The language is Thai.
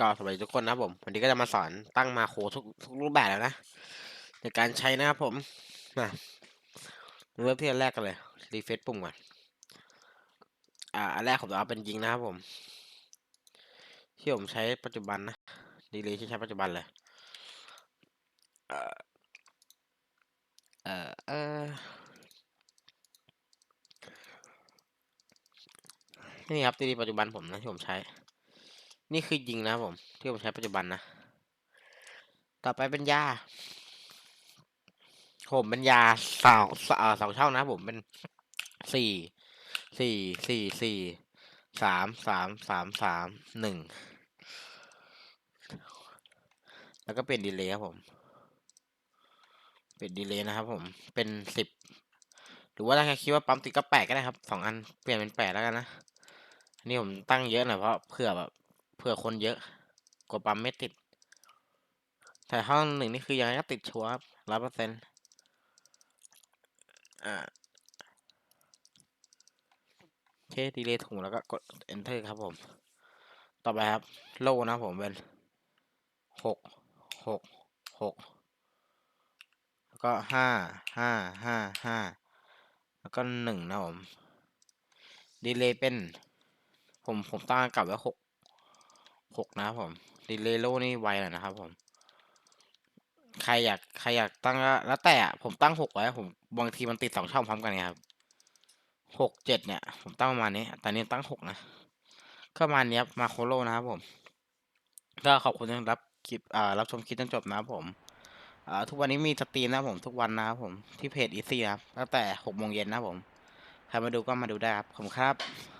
ก็สวัสดีทุกคนนะผม วันนี้ก็จะมาสอนตั้งมาโครทุกทุกรูปแบบแล้วนะ ในการใช้นะครับผมมาเริ่มที่อันแรกกันเลยรีเฟซปุ่มก่อนอ่าอันแรกผมจะเอาเป็นยิงนะครับผม ที่ผมใช้ปัจจุบันนะดีเลยที่ใช้ปัจจุบันเลยเออเออเออนี่ครับดีลีปัจจุบันผมนะที่ผมใช้ นี่คือยิงนะผม ที่ผมใช้ปัจจุบันนะ ต่อไปเป็นยา ผมเป็นยาสองเอ่อสองช่องนะผมเป็นสี่สี่สี่สี่สามสามสามสามหนึ่งแล้วก็เป็นดีเลย์ครับผม เป็นดีเลย์นะครับ ผมเป็นสิบหรือว่าถ้าใครคิดว่าปั๊มติดก็แปดก็ได้ครับสองอันเปลี่ยนเป็นแปดแล้วกันนะอันนี้ผมตั้งเยอะหน่อยเพราะเผื่อแบบ เผื่อคนเยอะกว่าปั๊มไม่ติด แต่ห้องหนึ่งนี่คือยังไงก็ติดชัวร์ร้อยเปอร์เซ็นต์อ่าโอเคดีเลย์ถูกแล้วก็กด enter ครับผม ต่อไปครับ โลนะผมเป็นหกหกหกแล้วก็ห้าห้าห้าห้าแล้วก็หนึ่งนะผมดีเลย์เป็น ผมผมตั้งกลับไว้หก หกนะครับผมดีเลโลนี่ไวหน่อยนะครับผมใครอยากใครอยากตั้งแล้วแต่อะผมตั้งหกไว้ผมบางทีมันติดสองช่องพร้อมกันไงครับหกเจ็ดเนี่ย ผมตั้งประมาณนี้แต่นี้ตั้งหกนะก็มาณนี้ครับมาโคโลนะครับผมก็ขอบคุณที่รับคลิปอ่ารับชมคลิปจนจบนะครับผมอ่าทุกวันนี้มีสตรีมนะผมทุกวันนะครับผมที่เพจอีซี่ครับตั้งแต่หกโมงเย็นนะผมใครมาดูก็มาดูได้ครับผมครับ